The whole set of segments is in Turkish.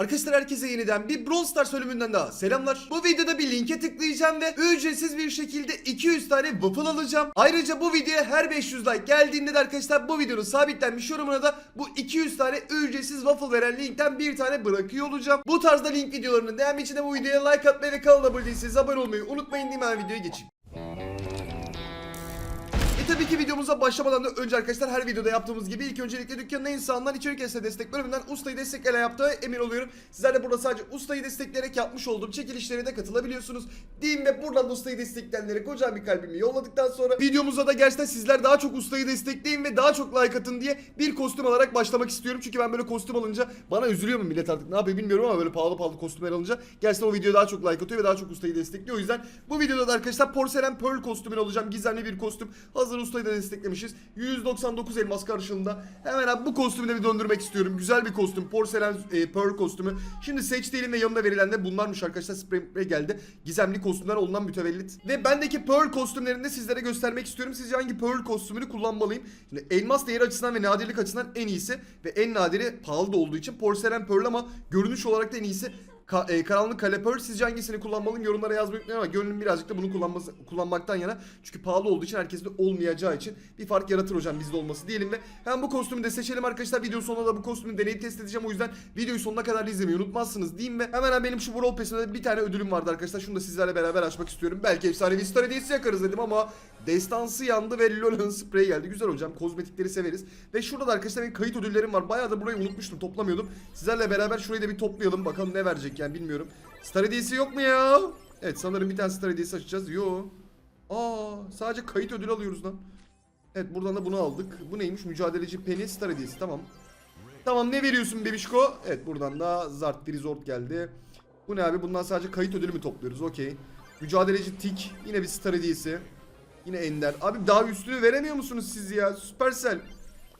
Arkadaşlar herkese yeniden bir Brawl Stars bölümünden daha selamlar. Bu videoda bir linke tıklayacağım ve ücretsiz bir şekilde 200 tane waffle alacağım. Ayrıca bu videoya her 500 like geldiğinde de arkadaşlar bu videonun sabitlenmiş yorumuna da bu 200 tane ücretsiz waffle veren linkten bir tane bırakıyor olacağım. Bu tarzda link videolarının devamı için de bu videoya like atmayı ve kanala abone değilseniz abone olmayı unutmayın diyeyim hemen videoya geçeyim. Tabii ki videomuza başlamadan da önce arkadaşlar her videoda yaptığımız gibi ilk öncelikle dükkanın insanlar içerik esne destek bölümünden ustayı destekleyle yaptığı emin oluyorum. Sizler de burada sadece ustayı destekleyerek yapmış olduğum çekilişlere de katılabiliyorsunuz. Diyeyim ve buradan da ustayı destekleyenlere kocaman bir kalbimi yolladıktan sonra videomuza da gerçekten sizler daha çok ustayı destekleyin ve daha çok like atın diye bir kostüm alarak başlamak istiyorum. Çünkü ben böyle kostüm alınca bana üzülüyor mu millet artık ne yapıyor bilmiyorum ama böyle pahalı pahalı kostümler alınca gerçekten o videoya daha çok like atıyor ve daha çok ustayı destekliyor. O yüzden bu videoda da arkadaşlar porselen pearl kostümünü alacağım. Gizemli bir kostüm. Hazır ustayı da desteklemişiz. 199 elmas karşılığında. Hemen abi bu kostümü de bir döndürmek istiyorum. Güzel bir kostüm. Porselen e, pearl kostümü. Şimdi seç değilim ve yanına verilen de bunlarmış arkadaşlar. Sprey geldi. Gizemli kostümler ondan mütevellit. Ve bendeki pearl kostümlerini de sizlere göstermek istiyorum. Sizce hangi pearl kostümünü kullanmalıyım? Şimdi elmas değeri açısından ve nadirlik açısından en iyisi ve en nadiri pahalı da olduğu için porselen pearl ama görünüş olarak da en iyisi Ka- e, karanlık kale pearl sizce hangisini kullanmalıyım? Yorumlara yazmayı unutmayın ama gönlüm birazcık da bunu kullanması, kullanmaktan yana. Çünkü pahalı olduğu için herkeste de olmayacağı için bir fark yaratır hocam bizde olması diyelim ve hem bu kostümü de seçelim arkadaşlar. Video sonunda da bu kostümü deneyip test edeceğim. O yüzden videoyu sonuna kadar izlemeyi unutmazsınız diyeyim ve hemen benim şu Brawl Pass'imde bir tane ödülüm vardı arkadaşlar. Şunu da sizlerle beraber açmak istiyorum. Belki efsanevi star hediyesi yakarız dedim ama destansı yandı ve Lola'nın sprey geldi. Güzel hocam kozmetikleri severiz. Ve şurada da arkadaşlar benim kayıt ödüllerim var. Bayağı da burayı unutmuştum toplamıyordum. Sizlerle beraber şurayı da bir toplayalım. Bakalım ne verecek yani bilmiyorum Star yok mu ya? Evet sanırım bir tane star açacağız. Yo. Aa sadece kayıt ödülü alıyoruz lan. Evet buradan da bunu aldık. Bu neymiş? Mücadeleci Penny star. Tamam. Tamam ne veriyorsun bebişko? Evet buradan da Zart Resort geldi. Bu ne abi? Bundan sadece kayıt ödülü mü topluyoruz? Okey. Mücadeleci Tik. Yine bir star. Yine Ender. Abi daha üstünü veremiyor musunuz siz ya? Supercell.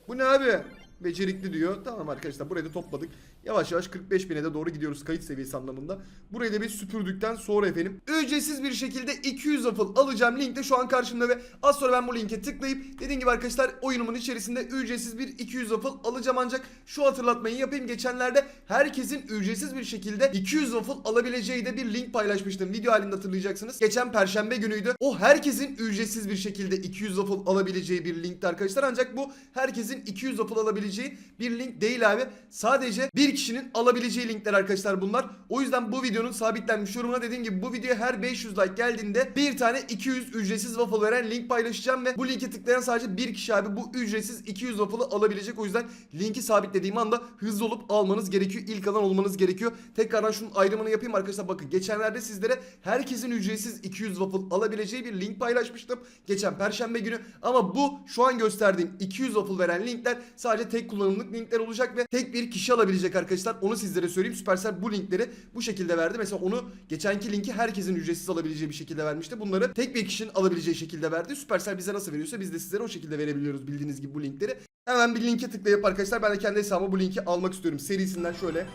Bu ne abi? Becerikli diyor. Tamam arkadaşlar burayı da topladık. Yavaş yavaş 45 bine de doğru gidiyoruz kayıt seviyesi anlamında. Burayı da bir süpürdükten sonra efendim ücretsiz bir şekilde 200 waffle alacağım. Link de şu an karşımda ve az sonra ben bu linke tıklayıp dediğim gibi arkadaşlar oyunumun içerisinde ücretsiz bir 200 waffle alacağım ancak şu hatırlatmayı yapayım. Geçenlerde herkesin ücretsiz bir şekilde 200 waffle alabileceği de bir link paylaşmıştım. Video halinde hatırlayacaksınız. Geçen perşembe günüydü. O herkesin ücretsiz bir şekilde 200 waffle alabileceği bir linkti arkadaşlar. Ancak bu herkesin 200 waffle alabileceği bir link değil abi. Sadece bir kişinin alabileceği linkler arkadaşlar bunlar. O yüzden bu videonun sabitlenmiş yorumuna dediğim gibi bu videoya her 500 like geldiğinde bir tane 200 ücretsiz waffle veren link paylaşacağım ve bu linke tıklayan sadece bir kişi abi bu ücretsiz 200 waffle'ı alabilecek. O yüzden linki sabitlediğim anda hızlı olup almanız gerekiyor. İlk alan olmanız gerekiyor. Tekrardan şunun ayrımını yapayım arkadaşlar. Bakın geçenlerde sizlere herkesin ücretsiz 200 waffle alabileceği bir link paylaşmıştım. Geçen perşembe günü. Ama bu şu an gösterdiğim 200 waffle veren linkler sadece tek kullanımlık linkler olacak ve tek bir kişi alabilecek arkadaşlar. Onu sizlere söyleyeyim. Supercell bu linkleri bu şekilde verdi. Mesela onu geçenki linki herkesin ücretsiz alabileceği bir şekilde vermişti. Bunları tek bir kişinin alabileceği şekilde verdi. Supercell bize nasıl veriyorsa biz de sizlere o şekilde verebiliyoruz bildiğiniz gibi bu linkleri. Hemen bir linke tıklayıp arkadaşlar ben de kendi hesabıma bu linki almak istiyorum. Serisinden şöyle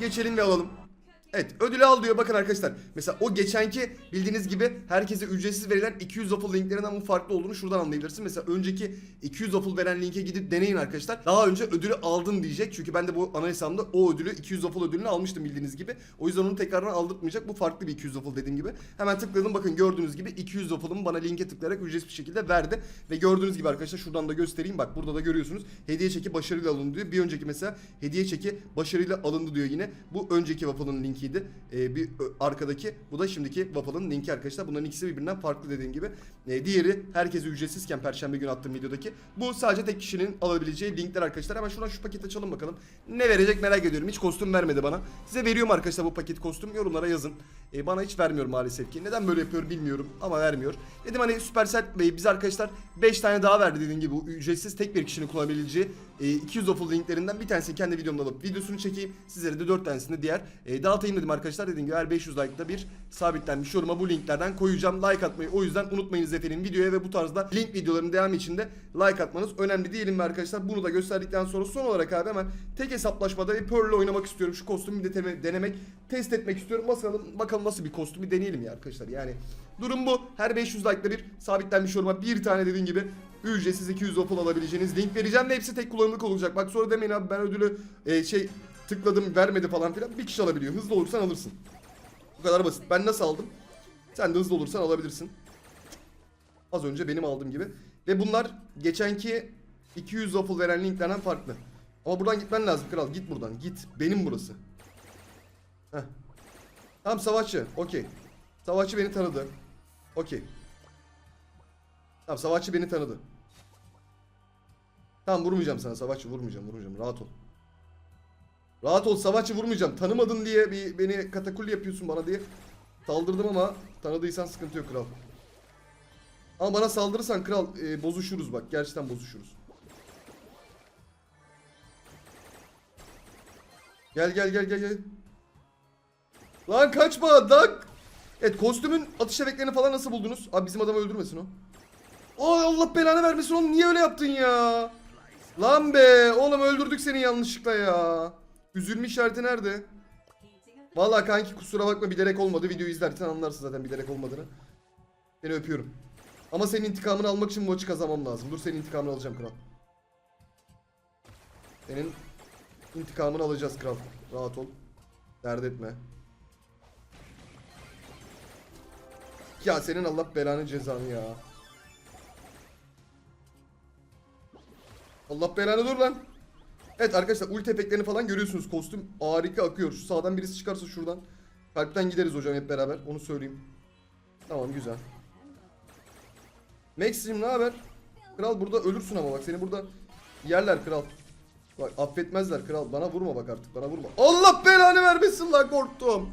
geçelim ve alalım. Evet ödülü al diyor bakın arkadaşlar. Mesela o geçenki bildiğiniz gibi herkese ücretsiz verilen 200 waffle linklerinden bu farklı olduğunu şuradan anlayabilirsin. Mesela önceki 200 waffle veren linke gidip deneyin arkadaşlar. Daha önce ödülü aldın diyecek. Çünkü ben de bu ana hesabımda o ödülü 200 waffle ödülünü almıştım bildiğiniz gibi. O yüzden onu tekrardan aldırtmayacak. Bu farklı bir 200 waffle dediğim gibi. Hemen tıkladım bakın gördüğünüz gibi 200 waffle'ımı bana linke tıklayarak ücretsiz bir şekilde verdi. Ve gördüğünüz gibi arkadaşlar şuradan da göstereyim. Bak burada da görüyorsunuz. Hediye çeki başarıyla alındı diyor. Bir önceki mesela hediye çeki başarıyla alındı diyor yine. Bu önceki waffle'ın linkiydi. Ee, bir arkadaki bu da şimdiki waffle'ın linki arkadaşlar. Bunların ikisi birbirinden farklı dediğim gibi. Ee, diğeri herkese ücretsizken perşembe günü attığım videodaki. Bu sadece tek kişinin alabileceği linkler arkadaşlar. Hemen şuradan şu paketi açalım bakalım. Ne verecek merak ediyorum. Hiç kostüm vermedi bana. Size veriyorum arkadaşlar bu paket kostüm. Yorumlara yazın. Ee, bana hiç vermiyor maalesef ki. Neden böyle yapıyor bilmiyorum ama vermiyor. Dedim hani Supercell Bey bize arkadaşlar 5 tane daha verdi dediğim gibi ücretsiz tek bir kişinin kullanabileceği e, 200 waffle linklerinden bir tanesini kendi videomda alıp videosunu çekeyim. Sizlere de 4 tanesini diğer e, dağıtayım dedim arkadaşlar. Dediğim gibi her 500 like'da bir sabitlenmiş yoruma bu linklerden koyacağım. Like atmayı o yüzden unutmayınız efendim videoya ve bu tarzda link videoların devamı için de like atmanız önemli diyelim arkadaşlar. Bunu da gösterdikten sonra son olarak abi hemen tek hesaplaşmada bir Pearl ile oynamak istiyorum. Şu kostümü de denemek, test etmek istiyorum. Bakalım, bakalım nasıl bir kostümü deneyelim ya arkadaşlar. Yani durum bu. Her 500 like'da bir sabitlenmiş yoruma bir tane dediğim gibi ücretsiz 200 waffle alabileceğiniz link vereceğim ve hepsi tek kullanımlık olacak. Bak sonra demeyin abi ben ödülü e, şey tıkladım vermedi falan filan bir kişi alabiliyor. Hızlı olursan alırsın. Bu kadar basit. Ben nasıl aldım? Sen de hızlı olursan alabilirsin. Az önce benim aldığım gibi. Ve bunlar geçenki 200 waffle veren linklerden farklı. Ama buradan gitmen lazım kral. Git buradan. Git. Benim burası. Heh. Tamam savaşçı. Okey. Savaşçı beni tanıdı. Okey. Tamam savaşçı beni tanıdı. Tamam vurmayacağım sana savaşçı vurmayacağım vurmayacağım rahat ol. Rahat ol savaşçı vurmayacağım. Tanımadın diye bir beni katakul yapıyorsun bana diye. Saldırdım ama tanıdıysan sıkıntı yok kral. Ama bana saldırırsan kral e, bozuşuruz bak. Gerçekten bozuşuruz. Gel gel gel gel gel. Lan kaçma lan. Evet kostümün atış efektlerini falan nasıl buldunuz? Abi bizim adamı öldürmesin o. Ay Allah belanı vermesin oğlum niye öyle yaptın ya? Lan be oğlum öldürdük seni yanlışlıkla ya. Üzülme işareti nerede? Vallahi kanki kusura bakma bilerek olmadı. Videoyu izlersen anlarsın zaten bilerek olmadığını. Seni öpüyorum. Ama senin intikamını almak için maçı kazanmam lazım. Dur senin intikamını alacağım kral. Senin intikamını alacağız kral. Rahat ol. Dert etme. Ya senin Allah belanı cezanı ya. Allah belanı dur lan. Evet arkadaşlar ulti efektlerini falan görüyorsunuz. Kostüm harika akıyor. Şu sağdan birisi çıkarsa şuradan. Kalpten gideriz hocam hep beraber. Onu söyleyeyim. Tamam güzel. Maxim ne haber? Kral burada ölürsün ama bak seni burada yerler kral. Bak affetmezler kral. Bana vurma bak artık bana vurma. Allah belanı vermesin lan korktum.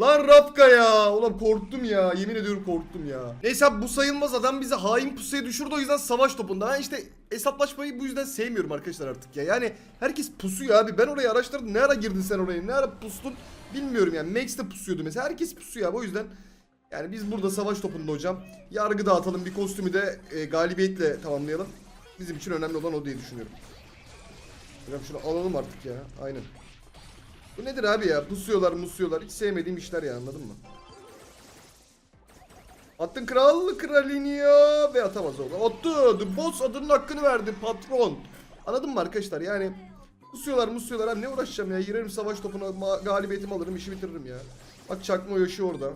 Lan Rafka ya. Ulan korktum ya. Yemin ediyorum korktum ya. Neyse abi bu sayılmaz adam bizi hain pusuya düşürdü o yüzden savaş topunda. Ben işte hesaplaşmayı bu yüzden sevmiyorum arkadaşlar artık ya. Yani herkes pusuyor abi. Ben orayı araştırdım. Ne ara girdin sen oraya? Ne ara pustun? Bilmiyorum yani. Max de pusuyordu mesela. Herkes pusuyor abi. O yüzden yani biz burada savaş topunda hocam. Yargı dağıtalım. Bir kostümü de e, galibiyetle tamamlayalım. Bizim için önemli olan o diye düşünüyorum. Hocam şunu alalım artık ya. Aynen. Bu nedir abi ya? Pusuyorlar musuyorlar. Hiç sevmediğim işler ya anladın mı? Attın kral kralini ya ve atamaz oldu. Attı. The boss adının hakkını verdi patron. Anladın mı arkadaşlar? Yani pusuyorlar musuyorlar. Abi ne uğraşacağım ya? Girerim savaş topuna galibiyetimi alırım işi bitiririm ya. Bak çakma yaşı orada.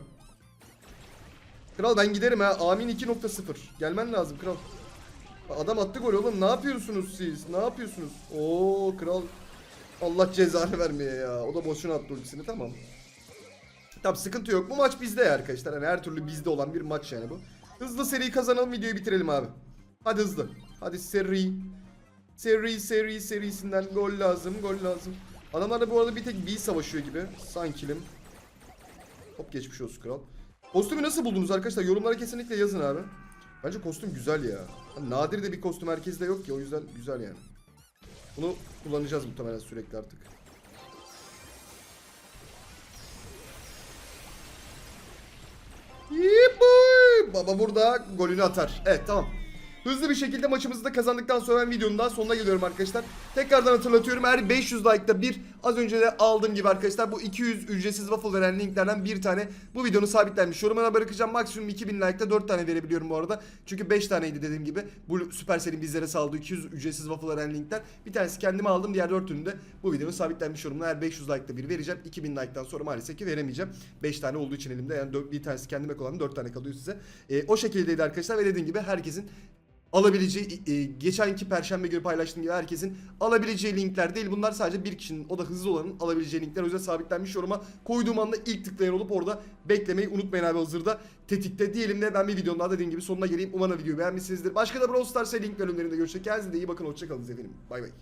Kral ben giderim ha. Amin 2.0. Gelmen lazım kral. Adam attı gol oğlum. Ne yapıyorsunuz siz? Ne yapıyorsunuz? Oo kral. Allah cezanı vermeye ya. O da boşuna attı ultisini tamam. Tamam sıkıntı yok. Bu maç bizde ya arkadaşlar. Hani her türlü bizde olan bir maç yani bu. Hızlı seri kazanalım videoyu bitirelim abi. Hadi hızlı. Hadi seri. Seri seri serisinden gol lazım gol lazım. Adamlar da bu arada bir tek B savaşıyor gibi. Sankilim. Hop geçmiş olsun kral. Kostümü nasıl buldunuz arkadaşlar? Yorumlara kesinlikle yazın abi. Bence kostüm güzel ya. Hani nadir de bir kostüm herkeste yok ki o yüzden güzel yani. Bunu kullanacağız muhtemelen sürekli artık. Yippee! Baba burada golünü atar. Evet tamam. Hızlı bir şekilde maçımızı da kazandıktan sonra ben videonun daha sonuna geliyorum arkadaşlar. Tekrardan hatırlatıyorum her 500 like'da bir az önce de aldığım gibi arkadaşlar bu 200 ücretsiz waffle veren linklerden bir tane bu videonun sabitlenmiş yorumuna bırakacağım. Maksimum 2000 like'da 4 tane verebiliyorum bu arada. Çünkü 5 taneydi dediğim gibi. Bu Supercell'in bizlere sağladığı 200 ücretsiz waffle veren linkler. Bir tanesi kendime aldım diğer 4'ünü de bu videonun sabitlenmiş yorumuna her 500 like'da bir vereceğim. 2000 like'dan sonra maalesef ki veremeyeceğim. 5 tane olduğu için elimde yani bir tanesi kendime kalan 4 tane kalıyor size. Ee, o şekildeydi arkadaşlar ve dediğim gibi herkesin alabileceği e, geçenki perşembe günü paylaştığım gibi herkesin alabileceği linkler değil. Bunlar sadece bir kişinin o da hızlı olanın alabileceği linkler. O yüzden sabitlenmiş yoruma koyduğum anda ilk tıklayan olup orada beklemeyi unutmayın abi hazırda tetikte diyelim de ben bir videonun daha dediğim gibi sonuna geleyim. Umarım videoyu beğenmişsinizdir. Başka da Brawl Stars link bölümlerinde görüşecek. Kendinize iyi bakın. Hoşçakalın efendim. Bay bay.